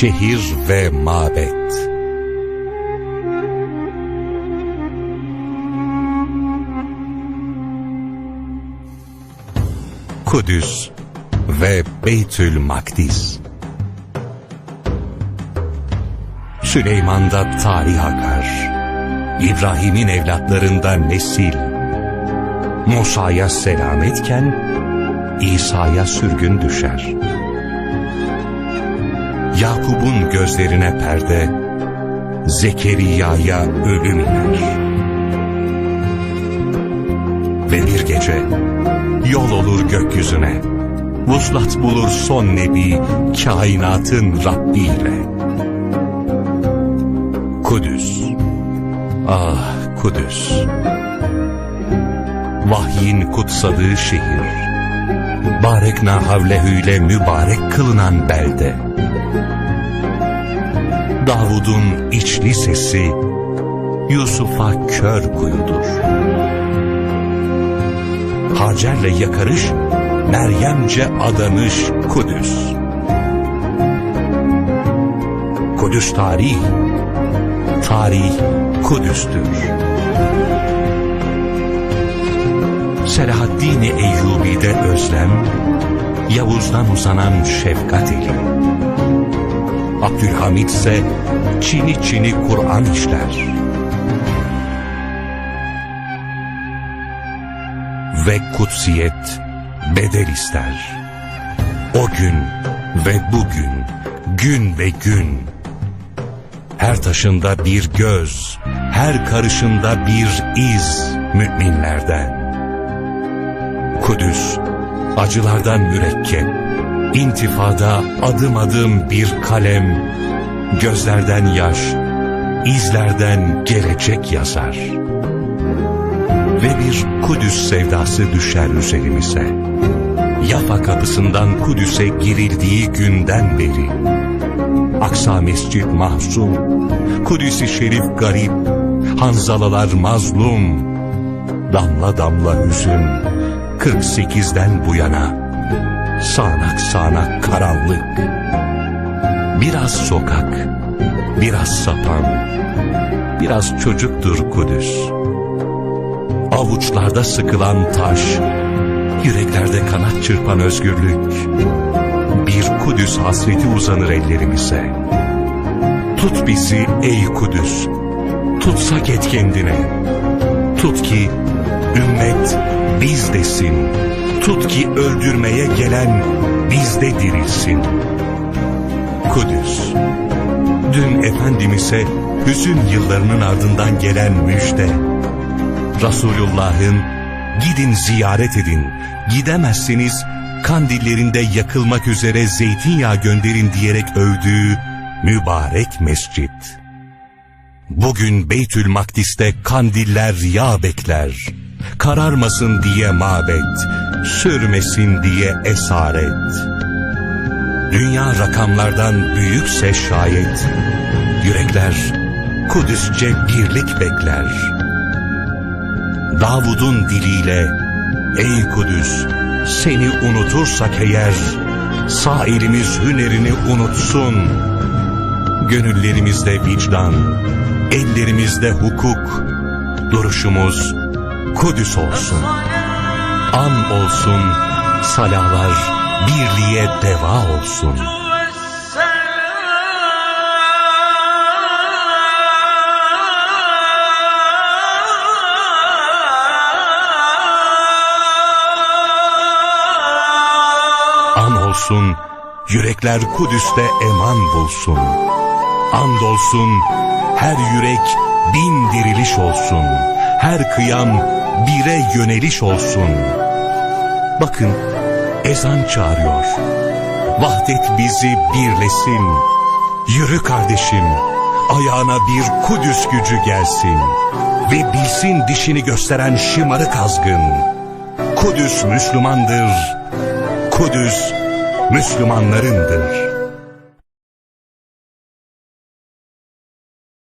şehir ve mabet. Kudüs ve Beytül Makdis. Süleyman'da tarih akar. İbrahim'in evlatlarında nesil. Musa'ya selametken İsa'ya sürgün düşer. Yakup'un gözlerine perde, Zekeriya'ya ölüm iner. Ve bir gece yol olur gökyüzüne, vuslat bulur son nebi kainatın Rabbi ile. Kudüs, ah Kudüs, vahyin kutsadığı şehir, barekna havlehüyle mübarek kılınan belde. Davud'un içli sesi Yusuf'a kör kuyudur. Hacer'le yakarış, Meryemce adanış Kudüs. Kudüs tarih, tarih Kudüs'tür. Selahaddin-i Eyyubi'de özlem, Yavuz'dan uzanan şefkat eli. Abdülhamid ise çini çini Kur'an işler. Ve kutsiyet bedel ister. O gün ve bugün, gün ve gün. Her taşında bir göz, her karışında bir iz müminlerden. Kudüs, acılardan mürekkep, intifada adım adım bir kalem, gözlerden yaş, izlerden gelecek yazar. Ve bir Kudüs sevdası düşer üzerimize. Yafa kapısından Kudüs'e girildiği günden beri. Aksa Mescid mahzun, Kudüs-i Şerif garip, Hanzalalar mazlum, damla damla hüzün, 48'den bu yana sağanak sağanak karanlık. Biraz sokak, biraz sapan, biraz çocuktur Kudüs. Avuçlarda sıkılan taş, yüreklerde kanat çırpan özgürlük. Bir Kudüs hasreti uzanır ellerimize. Tut bizi ey Kudüs, tutsak et kendine. Tut ki ümmet biz desin. Tut ki öldürmeye gelen bizde dirilsin. Kudüs. Dün Efendimiz'e hüzün yıllarının ardından gelen müjde. Resulullah'ın gidin ziyaret edin, gidemezseniz kandillerinde yakılmak üzere zeytinyağı gönderin diyerek övdüğü mübarek mescit. Bugün Beytül Makdis'te kandiller yağ bekler. Kararmasın diye mabet, sürmesin diye esaret. Dünya rakamlardan büyükse şayet, yürekler Kudüsçe birlik bekler. Davud'un diliyle, ey Kudüs, seni unutursak eğer, sağ hünerini unutsun. Gönüllerimizde vicdan, ellerimizde hukuk, duruşumuz Kudüs olsun. An olsun, salalar birliğe deva olsun. An olsun, yürekler Kudüs'te eman bulsun. And olsun, her yürek bin diriliş olsun. Her kıyam bire yöneliş olsun. Bakın, ezan çağırıyor. Vahdet bizi birlesin. Yürü kardeşim, ayağına bir Kudüs gücü gelsin. Ve bilsin dişini gösteren şımarık azgın. Kudüs Müslümandır. Kudüs Müslümanlarındır.